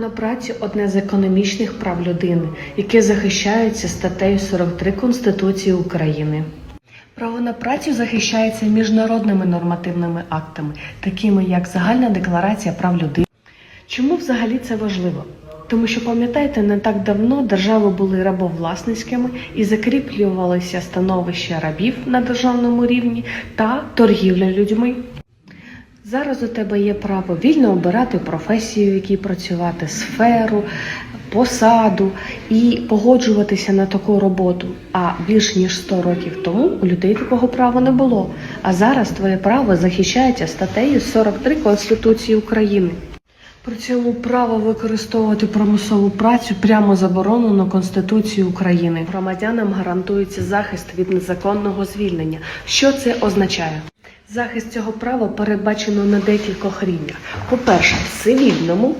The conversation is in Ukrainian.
на працю одне з економічних прав людини, яке захищається статтею 43 Конституції України. Право на працю захищається міжнародними нормативними актами, такими як Загальна декларація прав людини. Чому взагалі це важливо? Тому що пам'ятаєте, не так давно держави були рабовласницькими і закріплювалося становище рабів на державному рівні та торгівля людьми. Зараз у тебе є право вільно обирати професію, в якій працювати, сферу, посаду і погоджуватися на таку роботу. А більш ніж 100 років тому у людей такого права не було. А зараз твоє право захищається статтею 43 Конституції України. При цьому право використовувати промислову працю прямо заборонено Конституцією України. Громадянам гарантується захист від незаконного звільнення. Що це означає? Захист цього права передбачено на декількох рівнях. По-перше, в цивільному,